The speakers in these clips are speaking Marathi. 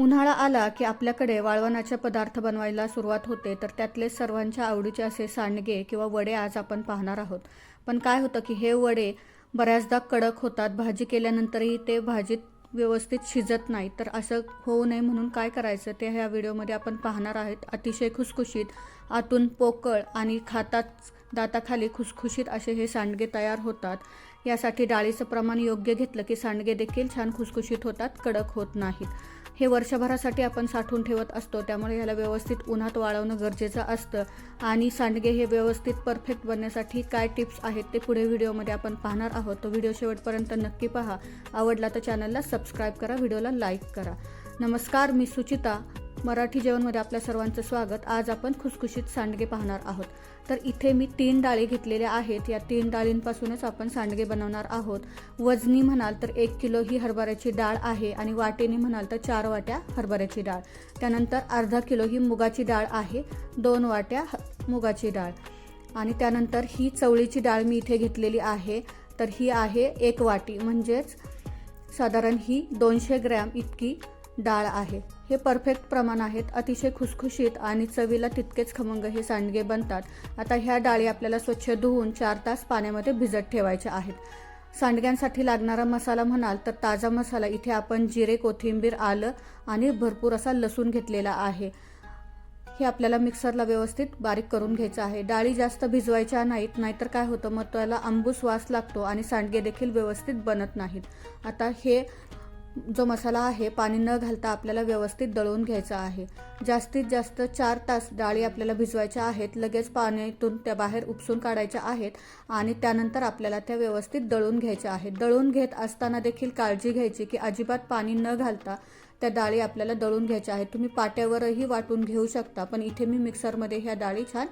उन्हाळा आला की आपल्याकडे वाळवणाचे पदार्थ बनवायला सुरुवात होते तर त्यातले सर्वांच्या आवडीचे असे सांडगे किंवा वडे आज आपण पाहणार आहोत. पण काय होतं की हे वडे बऱ्याचदा कडक होतात भाजी केल्यानंतरही ते भाजीत व्यवस्थित शिजत नाही. तर असं होऊ नये म्हणून काय करायचं ते ह्या व्हिडिओमध्ये आपण पाहणार आहेत. अतिशय खुसखुशीत आतून पोकळ आणि खातात दाताखाली खुसखुशीत असे हे सांडगे तयार होतात. यासाठी डाळीचं प्रमाण योग्य घेतलं की सांडगे देखील छान खुसखुशीत होतात कडक होत नाहीत. हे वर्षभरासाठी आपण साठवून ठेवत असतो. त्यामुळे ह्याला व्यवस्थित उन्हात वाळवणं गरजेचं असतं. आणि सांडगे हे व्यवस्थित परफेक्ट बनण्यासाठी काय टिप्स आहेत ते पुढे व्हिडिओमध्ये आपण पाहणार आहोत. तो व्हिडिओ शेवटपर्यंत नक्की पहा. आवडला तर चॅनलला सबस्क्राईब करा व्हिडिओला लाईक करा. नमस्कार मी सुचिता. मराठी जेवणमध्ये आपल्या सर्वांचं स्वागत. आज आपण खुसखुशीत सांडगे पाहणार आहोत. तर इथे मी तीन डाळी घेतलेल्या आहेत. या तीन डाळींपासूनच आपण सांडगे बनवणार आहोत. वजनी म्हणाल तर एक किलो ही हरभऱ्याची डाळ आहे आणि वाटेनी म्हणाल तर चार वाट्या हरभऱ्याची डाळ. त्यानंतर अर्धा किलो ही मुगाची डाळ आहे. दोन वाट्या ह- मुगाची डाळ. आणि त्यानंतर ही चवळीची डाळ मी इथे घेतलेली आहे. तर ही आहे एक वाटी. म्हणजेच साधारण ही दोनशे ग्रॅम इतकी डाळ आहे. हे परफेक्ट प्रमाण आहेत. अतिशय खुसखुशीत आणि चवीला तितकेच खमंग हे सांडगे बनतात. आता ह्या डाळी आपल्याला स्वच्छ धुवून चार तास पाण्यामध्ये भिजत ठेवायच्या आहेत. सांडग्यांसाठी लागणारा मसाला म्हणाल तर ताजा मसाला. इथे आपण जिरे कोथिंबीर आलं आणि भरपूर असा लसूण घेतलेला आहे. हे आपल्याला मिक्सरला व्यवस्थित बारीक करून घ्यायचं आहे. डाळी जास्त भिजवायच्या नाहीत नाहीतर काय होतं? मग त्याला आंबूस वास लागतो आणि सांडगे देखील व्यवस्थित बनत नाहीत. आता हे जो मसाला आहे पाणी न घालता आपल्याला व्यवस्थित दळून घ्यायचा आहे. जास्तीत जास्त चार तास डाळी आपल्याला भिजवायच्या आहेत लगेच पाण्यातून त्या बाहेर उपसून काढायच्या आहेत आणि त्यानंतर आपल्याला त्या व्यवस्थित दळून घ्यायच्या आहेत. दळून घेत असताना देखील काळजी घ्यायची की अजिबात पाणी न घालता त्या डाळी आपल्याला दळून घ्यायच्या आहेत. तुम्ही पाट्यावरही वाटून घेऊ शकता पण इथे मी मिक्सरमध्ये ह्या डाळी छान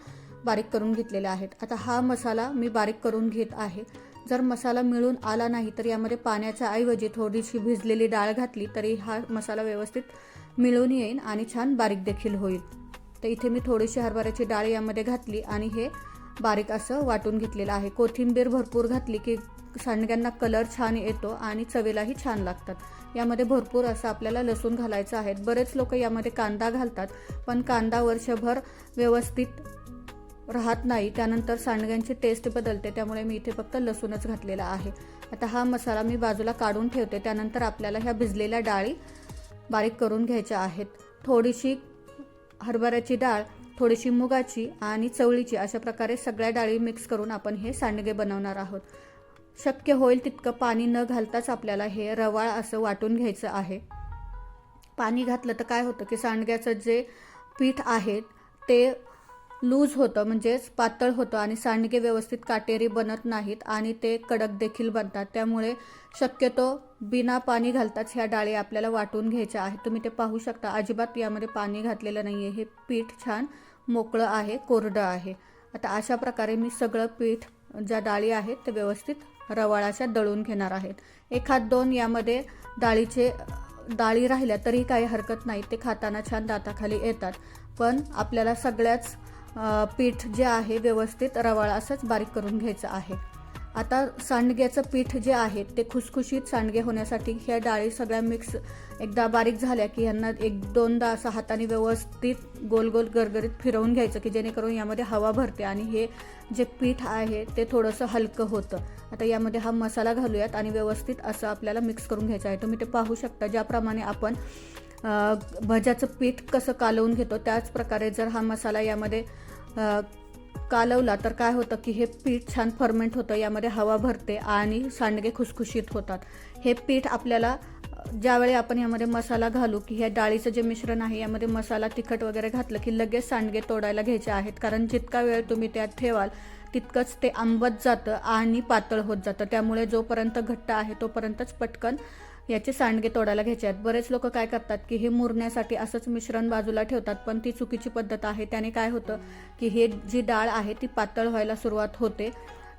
बारीक करून घेतलेल्या आहेत. आता हा मसाला मी बारीक करून घेत आहे. जर मसाला मिळून आला नाही तर यामध्ये पाण्याच्या ऐवजी थोडीशी भिजलेली डाळ घातली तरी हा मसाला व्यवस्थित मिळून येईल आणि छान बारीक देखील होईल. तर इथे मी थोडीशी हरभऱ्याची डाळ यामध्ये घातली आणि हे बारीक असं वाटून घेतलेलं आहे. कोथिंबीर भरपूर घातली की सांडग्यांना कलर छान येतो आणि चवीलाही छान लागतात. यामध्ये भरपूर असं आपल्याला लसूण घालायचं आहे. बरेच लोक यामध्ये कांदा घालतात पण कांदा वर्षभर व्यवस्थित राहत नाही त्यानंतर सांडग्यांची टेस्ट बदलते त्यामुळे मी इथे फक्त लसूणच घातलेला आहे. आता हा मसाला मी बाजूला काढून ठेवते त्यानंतर आपल्याला ह्या भिजलेल्या डाळी बारीक करून घ्यायच्या आहेत. थोडीशी हरभऱ्याची डाळ थोडीशी मुगाची आणि चवळीची अशा प्रकारे सगळ्या डाळी मिक्स करून आपण हे सांडगे बनवणार आहोत. शक्य होईल तितकं पाणी न घालताच आपल्याला हे रवाळ असं वाटून घ्यायचं आहे. पाणी घातलं तर काय होतं की सांडग्याचं जे पीठ आहे ते लूज होतं म्हणजेच पातळ होतं आणि सांडगे व्यवस्थित काटेरी बनत नाहीत आणि ते कडक देखील बनतात. त्यामुळे शक्यतो बिना पाणी घालताच ह्या डाळी आपल्याला वाटून घ्यायच्या आहेत. तुम्ही ते पाहू शकता. अजिबात यामध्ये पाणी घातलेलं नाही आहे हे पीठ छान मोकळं आहे कोरडं आहे. आता अशा प्रकारे मी सगळं पीठ ज्या डाळी आहेत ते व्यवस्थित रवाळाच्या दळून घेणार आहेत. एखाद दोन यामध्ये डाळीचे डाळी राहिल्या तरी काही हरकत नाही. ते खाताना छान दाताखाली येतात. पण आपल्याला सगळ्याच पीठ जे आहे व्यवस्थित रवाळ असंच बारीक करून घ्यायचं आहे. आता सांडग्याचं पीठ जे आहे ते खुसखुशीत सांडगे होण्यासाठी ह्या डाळी सगळ्या मिक्स एकदा बारीक झाल्या की यांना एक दोनदा असं हाताने व्यवस्थित गोल गोल गरगरीत फिरवून घ्यायचं की जेणेकरून यामध्ये हवा भरते आणि हे जे पीठ आहे ते थोडंसं हलकं होतं. आता यामध्ये हा मसाला घालूयात आणि व्यवस्थित असं आपल्याला मिक्स करून घ्यायचं आहे. तुम्ही ते पाहू शकता. ज्याप्रमाणे आपण भज्याचं पीठ कसं कालवून घेतो त्याच प्रकारे जर हा मसाला यामध्ये कालवला तर काय होतं की हे पीठ छान फर्मेंट होतं यामध्ये हवा भरते आणि सांडगे खुसखुशीत होतात. हे पीठ आपल्याला ज्यावेळी आपण यामध्ये मसाला घालू की ह्या डाळीचं जे मिश्रण आहे यामध्ये मसाला तिखट वगैरे घातलं की लगेच सांडगे तोडायला घ्यायचे आहेत. कारण जितका वेळ तुम्ही त्यात ठेवाल तितकंच ते आंबत जातं आणि पातळ होत जातं. त्यामुळे जोपर्यंत घट्ट आहे तोपर्यंतच पटकन याचे सांडगे तोडायला घ्यायचे आहेत. बरेच लोक काय करतात की हे मुरण्यासाठी असंच मिश्रण बाजूला ठेवतात पण ती चुकीची पद्धत आहे. त्याने काय होतं की हे जी डाळ आहे ती पातळ व्हायला सुरुवात होते.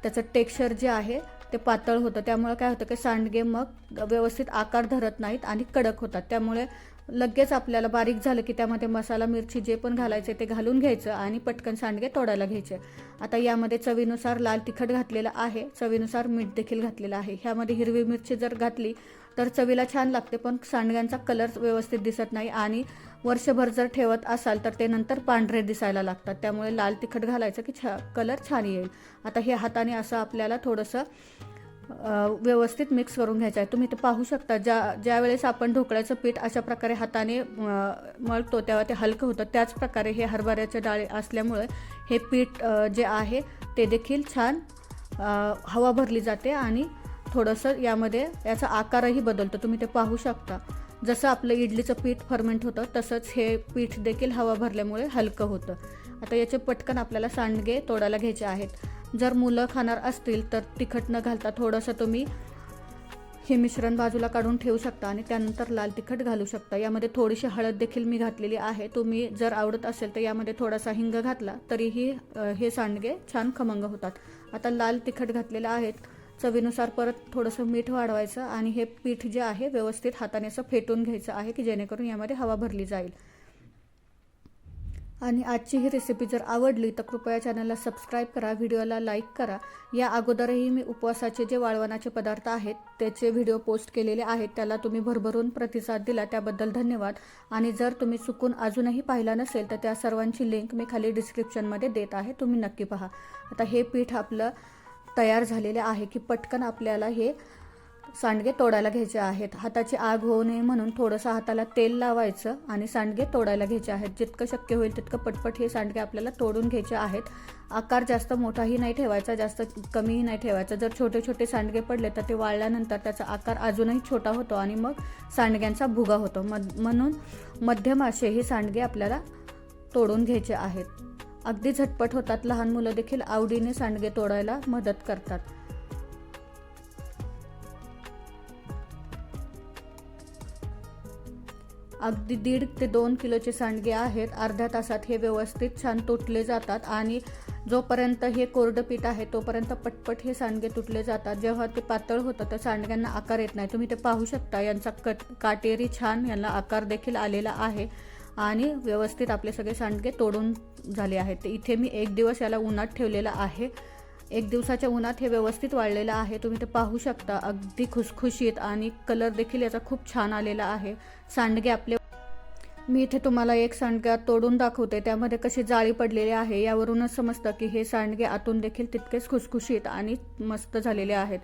त्याचं टेक्स्चर जे आहे ते पातळ होतं. त्यामुळे काय होतं की सांडगे मग व्यवस्थित आकार धरत नाहीत आणि कडक होतात. त्यामुळे लगेच आपल्याला बारीक झालं की त्यामध्ये मसाला मिरची जे पण घालायचे ते घालून घ्यायचं आणि पटकन सांडगे तोडायला घ्यायचे. आता यामध्ये चवीनुसार लाल तिखट घातलेलं आहे. चवीनुसार मीठ देखील घातलेलं आहे. ह्यामध्ये हिरवी मिरची जर घातली तर चवीला छान लागते पण सांडग्यांचा कलर व्यवस्थित दिसत नाही आणि वर्षभर जर ठेवत असाल तर ते नंतर पांढरे दिसायला लागतात. त्यामुळे लाल तिखट घालायचं की छा कलर छान येईल. आता हे हाताने असं आपल्याला थोडंसं व्यवस्थित मिक्स करून घ्यायचं आहे. तुम्ही ते पाहू शकता ज्या ज्या वेळेस आपण ढोकळ्याचं पीठ अशा प्रकारे हाताने मळतो तेव्हा ते हलकं होतं. त्याच प्रकारे हे हरभऱ्याच्या डाळी असल्यामुळे हे पीठ जे आहे ते देखील छान हवा भरली जाते आणि थोडंसं यामध्ये याचा आकारही बदलतो. तुम्ही ते पाहू शकता. जसं आपलं इडलीचं पीठ फर्मेंट होतं तसंच हे पीठ देखील हवा भरल्यामुळे हलकं होतं. आता याचे पटकन आपल्याला सांडगे तोडायला घ्यायचे आहेत. जर मुलं खाणार असतील तर तिखट न घालता. थोडंसं तुम्ही हे मिश्रण बाजूला काढून ठेवू शकता आणि त्यानंतर लाल तिखट घालू शकता. यामध्ये थोडीशी हळद देखील मी घातलेली आहे. तुम्ही जर आवडत असेल तर यामध्ये थोडासा हिंग घातला तरीही हे सांडगे छान खमंग होतात. आता लाल तिखट घातलेलं आहेत चवीनुसार परत थोडंसं मीठ वाढवायचं आणि हे पीठ जे आहे व्यवस्थित हाताने असं फेटून घ्यायचं आहे की जेणेकरून यामध्ये हवा भरली जाईल. आणि आजची ही रेसिपी जर आवडली तर कृपया चॅनलला सबस्क्राईब करा व्हिडिओला लाईक करा. या अगोदरही मी उपवासाचे जे वाळवणाचे पदार्थ आहेत त्याचे व्हिडिओ पोस्ट केलेले आहेत त्याला तुम्ही भरभरून प्रतिसाद दिला त्याबद्दल धन्यवाद. आणि जर तुम्ही चुकून अजूनही पाहिला नसेल तर त्या सर्वांची लिंक मी खाली डिस्क्रिप्शनमध्ये देत आहे तुम्ही नक्की पहा. आता हे पीठ आपलं तयार झालेले आहे की पटकन आपल्याला हे सांडगे तोडायला घ्यायचे आहेत. हाताची आग होऊ नये म्हणून थोडंसं हाताला तेल लावायचं आणि सांडगे तोडायला घ्यायचे आहेत. जितकं शक्य होईल तितकं पटपट हे सांडगे आपल्याला तोडून घ्यायचे आहेत. आकार जास्त मोठाही नाही ठेवायचा जास्त कमीही नाही ठेवायचा. जर छोटे छोटे सांडगे पडले तर ते वाळल्यानंतर त्याचा आकार अजूनही छोटा होतो आणि मग सांडग्यांचा भुगा होतो. मद म्हणून मध्यम असे हे सांडगे आपल्याला तोडून घ्यायचे आहेत. अगदी झटपट होतात. लहान मुलं देखील आवडीने सांडगे तोडायला मदत करतात. अगदी दीड ते दोन किलोचे सांडगे आहेत. अर्ध्या तासात हे व्यवस्थित छान तुटले जातात आणि जोपर्यंत हे कोरडं पीठ आहे तोपर्यंत पटपट हे सांडगे तुटले जातात. जेव्हा ते पातळ होतं तर सांडग्यांना आकार येत नाही. तुम्ही ते पाहू शकता. यांचा कट काटेरी छान यांना आकार देखील आलेला आहे आणि व्यवस्थित आपले सगळे सांडगे तोडून झाले आहेत. इथे मी एक दिवस याला उन्हात ठेवलेला आहे. एक दिवसाच्या उन्हात हे व्यवस्थित वाळलेलं आहे. तुम्ही ते पाहू शकता. अगदी खुसखुशीत आणि कलर देखील याचा खूप छान आलेला आहे. सांडगे आपले मी इथे तुम्हाला एक सांडगा तोडून दाखवते. त्यामध्ये कशी जाळी पडलेली आहे यावरूनच समजतं की हे सांडगे आतून देखील तितकेच खुसखुशीत आणि मस्त झालेले आहेत.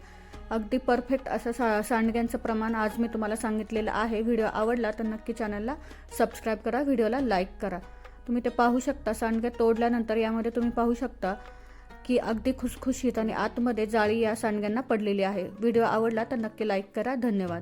अगदी परफेक्ट असं सा सांडग्यांचं प्रमाण आज मी तुम्हाला सांगितलेलं आहे. व्हिडिओ आवडला तर नक्की चॅनलला सबस्क्राईब करा व्हिडिओला लाईक करा. तुम्ही ते पाहू शकता. सांडगे तोडल्यानंतर यामध्ये तुम्ही पाहू शकता की अगदी खुसखुशीत आणि आतमध्ये जाळी या सांडग्यांना पडलेली आहे. व्हिडिओ आवडला तर नक्की लाईक करा. धन्यवाद.